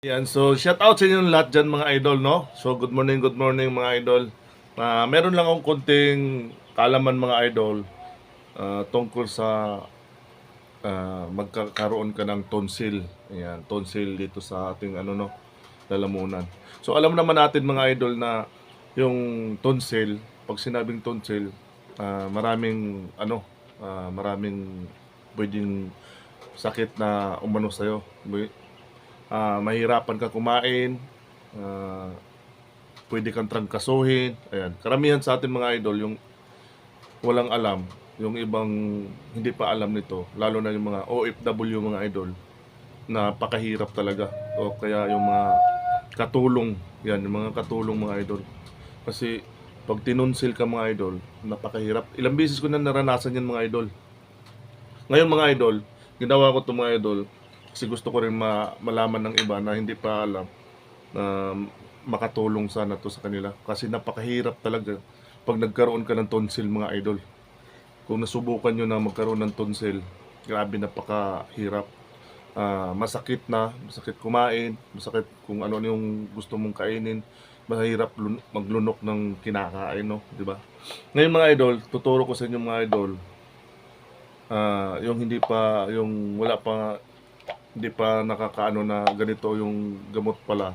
Yan, so shout out sa inyo lahat dyan mga idol, no? So good morning, good morning mga idol. Ah, meron lang akong konting kalaman mga idol ah, tungkol sa ah, magkakaroon ka ng tonsil. Ayan, tonsil dito sa ating ano no, lalamunan. So alam naman natin mga idol na yung tonsil, pag sinabing tonsil, ah, maraming ano, ah, maraming pwedeng sakit na umano sa'yo. Ah, mahirapan ka kumain, ah, pwede kang trangkasuhin. Ayan. Karamihan sa atin mga idol, yung walang alam, yung ibang hindi pa alam nito, lalo na yung mga OFW mga idol, na pakahirap talaga. O kaya yung mga katulong, yan, yung mga katulong mga idol. Kasi pag tinunsil ka mga idol, napakahirap. Ilang beses ko na naranasan yan mga idol. Ngayon mga idol, ginawa ko to mga idol, kasi gusto ko rin ma- malaman ng iba na hindi pa alam na makatulong sana to sa kanila. Kasi napakahirap talaga pag nagkaroon ka ng tonsil mga idol. Kung nasubukan nyo na magkaroon ng tonsil, grabe napakahirap. Ah, masakit na, masakit kumain, masakit kung ano yung gusto mong kainin, mahirap lun- maglunok ng kinakain, no? Di ba? Ngayon mga idol, tuturo ko sa inyo mga idol, ah, yung hindi pa, yung wala pa hindi pa nakakaano na ganito yung gamot pala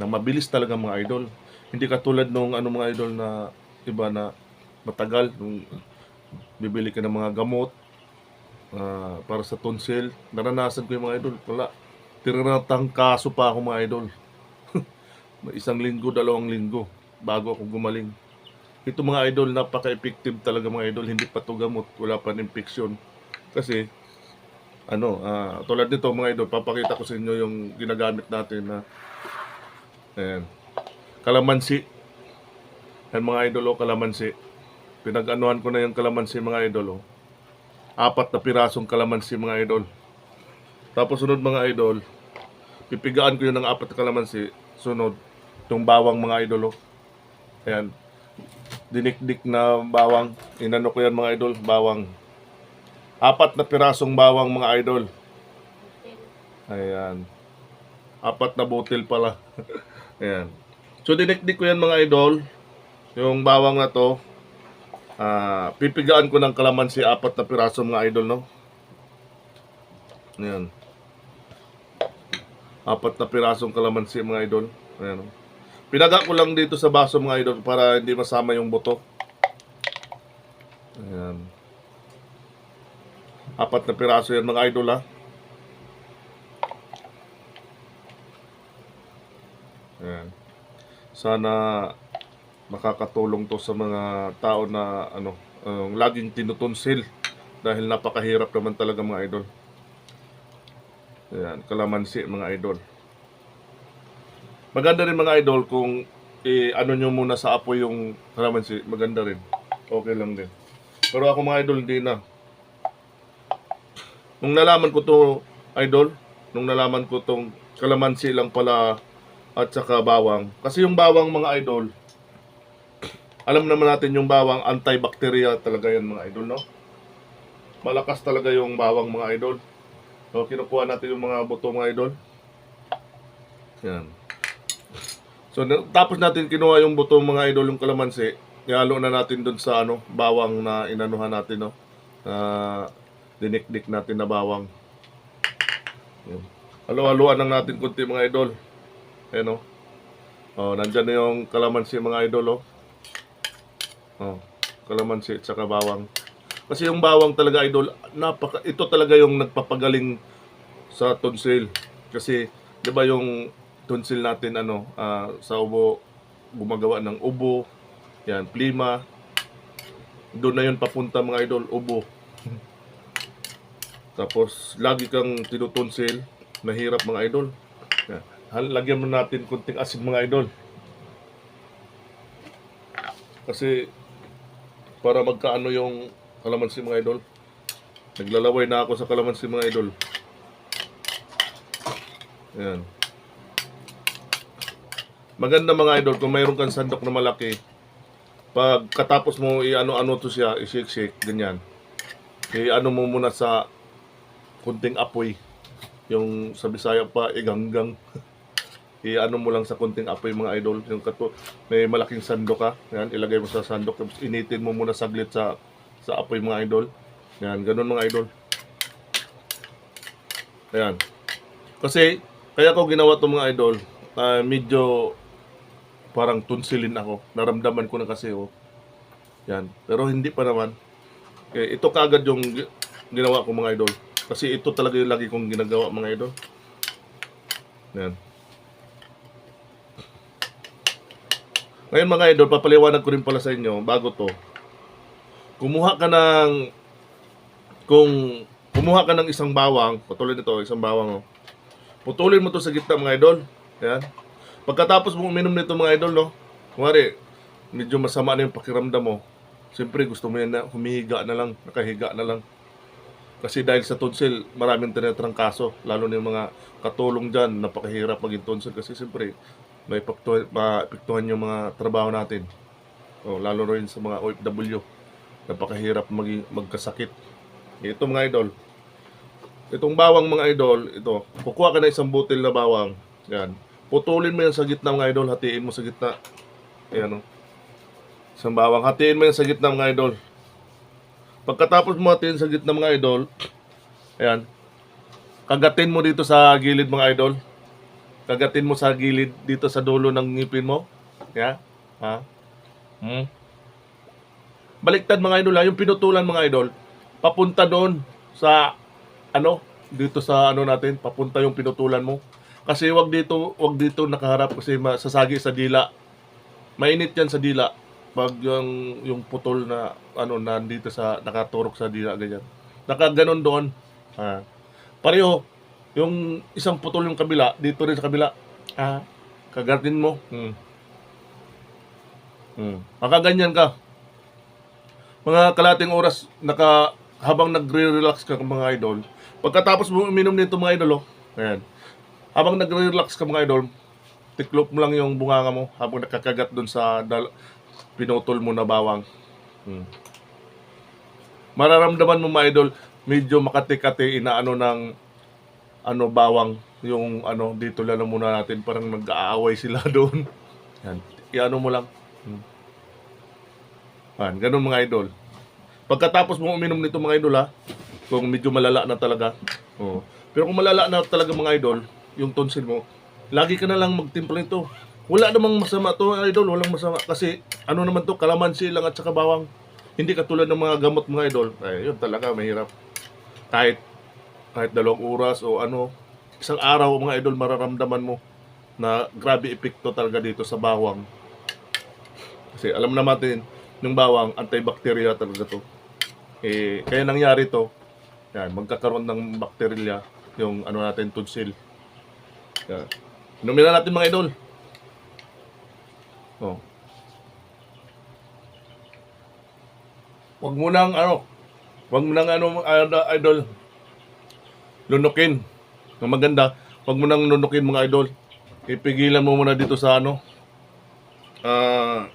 na mabilis talaga mga idol. Hindi katulad nung ano mga idol na iba na matagal nung bibili ka ng mga gamot ah, para sa tonsil. Naranasan ko yung mga idol. Wala. Tirinatang kaso pa ako mga idol. Isang linggo, dalawang linggo bago ako gumaling. Ito mga idol, napaka-effective talaga mga idol. Hindi pa to gamot. Wala pa infection. Kasi ano, ah, tulad nito mga idol, papakita ko sa inyo yung ginagamit natin na ayan, kalamansi. Yan mga idol, oh, kalamansi. Pinag-anuhan ko na yung kalamansi mga idol. Oh. Apat na pirasong kalamansi mga idol. Tapos sunod mga idol, pipigaan ko yun ng apat na kalamansi. Sunod, itong bawang mga idol. Oh. Ayan, dinikdik na bawang. Inano ko yan mga idol, bawang. Apat na pirasong bawang mga idol. Ayan. Apat na butil pala. Ayan. So dinikdik ko yan mga idol. Yung bawang na to. Ah, pipigaan ko ng kalamansi apat na piraso mga idol no. Ayan. Apat na pirasong kalamansi mga idol. Ayan. oh. Pinaga ko lang dito sa baso mga idol para hindi masama yung buto. Ayan. Apat na piraso yan mga idol ha. Ayan. Sana makakatulong to sa mga tao na ano, ang laging tinutunsil dahil napakahirap naman talaga mga idol. Ayan, kalamansi mga idol. Maganda rin mga idol kung i ano nyo muna sa apoy yung kalamansi, maganda rin. Okay lang din. Pero ako mga idol hindi na. Nung nalaman ko to, idol, nung nalaman ko tong kalamansi lang pala at saka bawang. Kasi yung bawang mga idol, alam naman natin yung bawang antibacteria talaga yan mga idol, no? Malakas talaga yung bawang mga idol. So, kinukuha natin yung mga buto mga idol. Yan. So, tapos natin kinuha yung buto mga idol, yung kalamansi. Ihalo na natin dun sa ano, bawang na inanuhan natin, no? Ah, dinikdik natin na bawang. Yan. Halo-haloan lang natin kunti mga idol. Ayan o. Oh, nandyan na yung kalamansi mga idol oh. Oh, kalamansi at saka bawang. Kasi yung bawang talaga idol, napaka ito talaga yung nagpapagaling sa tonsil. Kasi 'di ba yung tonsil natin ano, ah, sa ubo gumagawa ng ubo. Yan, plima. Doon na yun papunta mga idol, ubo. Tapos, lagi kang tinutunsil. Mahirap mga idol. Lagyan mo natin kunting asin mga idol. Kasi, para magkaano yung kalamansi mga idol. Naglalaway na ako sa kalamansi mga idol. Yan. Maganda mga idol kung mayroon kang sandok na malaki. Pag katapos mo i-ano-ano to siya, i-shake-shake, ganyan. I-ano mo muna sa kunting apoy. Yung sa Bisaya pa, iganggang. i-ano mo lang sa kunting apoy mga idol. Yung kato, may malaking sandok ka. Yan, ilagay mo sa sandok. Tapos initin mo muna saglit sa sa apoy mga idol. Yan, ganun mga idol. Ayan. Kasi, kaya ko ginawa to mga idol, ah, medyo parang tunsilin ako. Naramdaman ko na kasi, oh. Yan. Pero hindi pa naman. Eh, ito kaagad yung gi- ginawa ko mga idol. Kasi ito talaga yung lagi kong ginagawa mga idol. Yan. Ngayon mga idol, papaliwanag ko rin pala sa inyo, bago to. Kumuha ka ng, kung kumuha ka ng isang bawang, patuloy nito, isang bawang, oh. Putulin mo to sa gitna mga idol. Yan. Pagkatapos mo uminom nito mga idol, no? Kumari, medyo masama na yung pakiramdam mo. Siyempre, gusto mo yan na humihiga na lang, nakahiga na lang. Kasi dahil sa tonsil, maraming tinatrangkaso. Lalo na yung mga katulong dyan, napakahirap maging tonsil. Kasi siyempre, may maapektuhan yung mga trabaho natin. O, lalo rin sa mga OFW. Napakahirap maging, magkasakit. Ito mga idol. Itong bawang mga idol, ito. Kukuha ka na isang butil na bawang. Yan. Putulin mo yan sa gitna mga idol. Hatiin mo sa gitna. Ayan o. Isang bawang. Hatiin mo yan sa gitna mga idol. Pagkatapos mo hatiin sa gitna mga idol, ayan, kagatin mo dito sa gilid mga idol. Kagatin mo sa gilid dito sa dulo ng ngipin mo. Yeah? Ha? Hmm? Baliktad mga idol ha, yung pinutulan mga idol, papunta doon sa ano, dito sa ano natin, papunta yung pinutulan mo. Kasi wag dito, wag dito nakaharap kasi masasagi sa dila. Mainit yan sa dila pag yung yung putol na ano nandito sa nakaturok sa dila ganyan. Nakaganon doon. Ah. Pareho yung isang putol yung kabila dito rin sa kabila. Ah. Kagatin mo. Hmm. Hmm. Makaganyan ka. Mga kalating oras naka habang nagre-relax ka mga idol. Pagkatapos mo uminom nito mga idol, oh. Ayan. Habang nagre-relax ka mga idol, tiklop mo lang yung bunganga mo habang nakakagat doon sa dal- pinutol mo na bawang. Hmm. Mararamdaman mo mga idol, medyo makati-kati inaano ng ano bawang yung ano dito lang muna natin parang nag-aaway sila doon. Yan. Iano mo lang. Hmm. Yan, ganun mga idol. Pagkatapos mo uminom nito mga idol ha, kung medyo malala na talaga. Oh. Pero kung malala na talaga mga idol, yung tonsil mo, lagi ka na lang magtimpla nito. Wala namang masama to, idol, walang masama kasi ano naman to, kalamansi lang at saka bawang. Hindi katulad ng mga gamot mga idol. Ay, yun talaga mahirap. Kahit kahit dalawang oras o ano, isang araw mga idol mararamdaman mo na grabe epekto talaga dito sa bawang. Kasi alam na natin, yung bawang antibacteria talaga to. Eh, kaya nangyari to, yan, magkakaroon ng bakterya yung ano natin tonsil. Yan. Inumin na natin mga idol. Oh. Wag mo nang ano, wag mo nang ano ano, idol lunukin. Ng maganda, wag mo nang lunukin mga idol. Ipigilan mo muna dito sa ano ah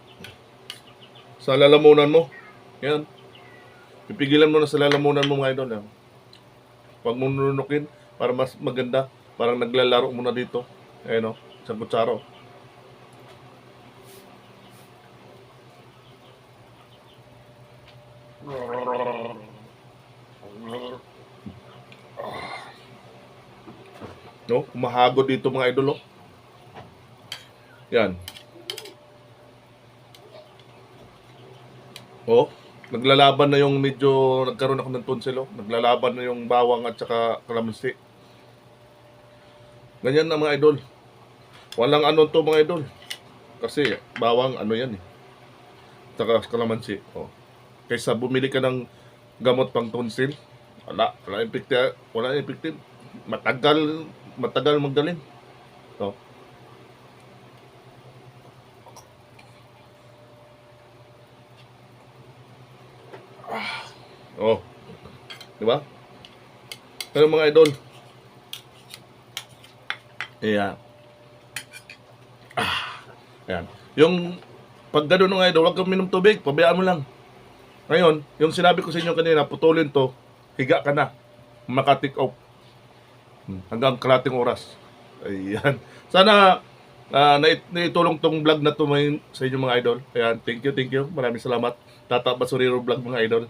sa lalamunan mo. Yan. Pipigilan mo na sa lalamunan mo mga idol. Yan. Huwag mo nunukin para mas maganda. Parang naglalaro mo na dito. Ayan o, isang kutsaro. No? Kumahagod dito mga idol. Oh. Yan. Oh, naglalaban na yung medyo nagkaroon ako ng tonsil. Oh. Naglalaban na yung bawang at saka kalamansi. Ganyan na mga idol. Walang ano to mga idol. Kasi bawang ano yan eh. Tsaka kalamansi. Oh. Kaysa bumili ka ng gamot pang tonsil, wala, wala epekte, wala epekte. Matagal, matagal magdalin. Oh. Oh. Di ba? Pero mga idol. Ayan. Ayan. Yung pag gano'n mga idol, huwag kang minom tubig. Pabayaan mo lang. Ngayon, yung sinabi ko sa inyo kanina, putulin to, higa ka na. Makatik off. Hmm, Hanggang kalating oras. Ayan. Sana nait- naitulong tong vlog na to sa inyo mga idol. Ayan, thank you, thank you. Maraming salamat. Tata Basurero vlog mga idol.